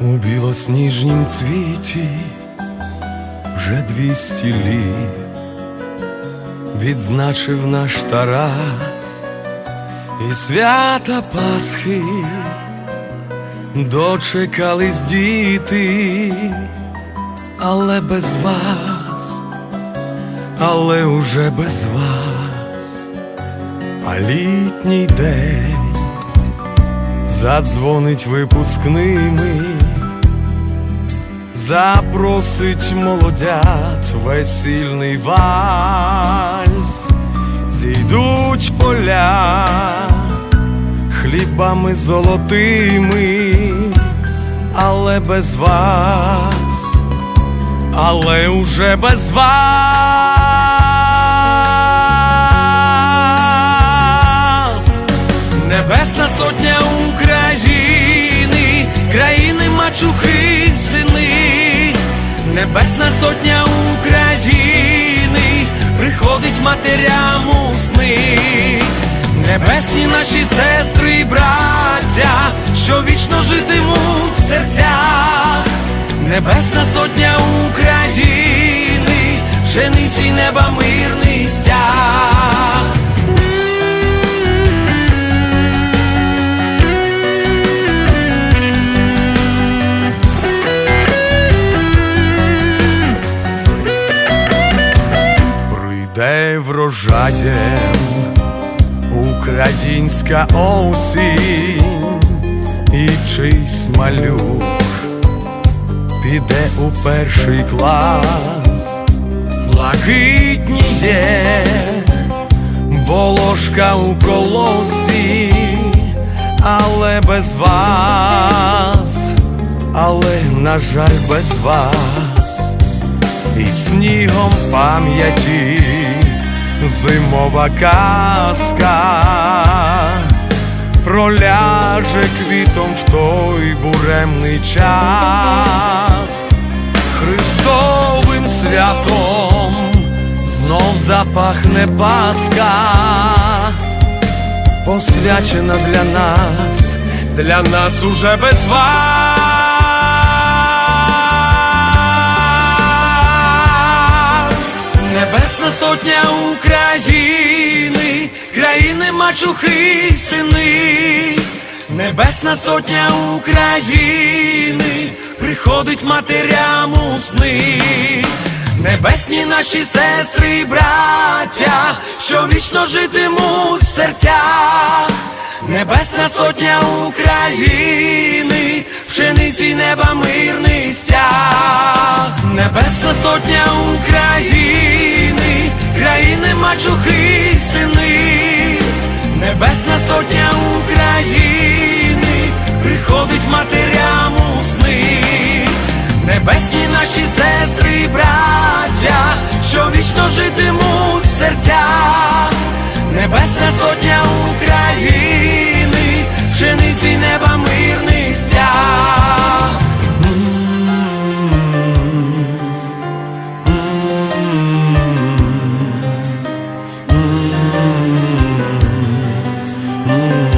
У білосніжнім цвіті вже двісті літ відзначив наш Тарас і свята Пасхи. Дочекались діти, але без вас, але уже без вас, а літній день задзвонить випускними, запросить молодят весільний вальс, зійдуть поля хлібами золотими, але без вас, але уже без вас. Небесна сотня України, приходить матерям у сни, небесні наші сестри і браття, що вічно житимуть в серцях, Небесна сотня України, пшениці неба мирний врожаєм українська осінь, і чийсь малюк піде у перший клас, блакитніє волошка у колосі, але без вас, але, на жаль, без вас. І снігом пам'яті зимова казка проляже квітом в той буремний час, Христовим святом знов запахне Пасха, посвячена для нас, для нас уже без вас. Сотня України, країни мачухи сини, Небесна сотня України, приходить матерям у сни, небесні наші сестри і браття, що вічно житимуть в серцях. Небесна сотня України, пшениці неба мирний стяг, Небесна сотня України, країни мачухи сини, Небесна сотня України, приходить матерям у сни, небесні наші сестри і браття, що вічно житимуть серця. Небесна сотня України, Mm-hmm.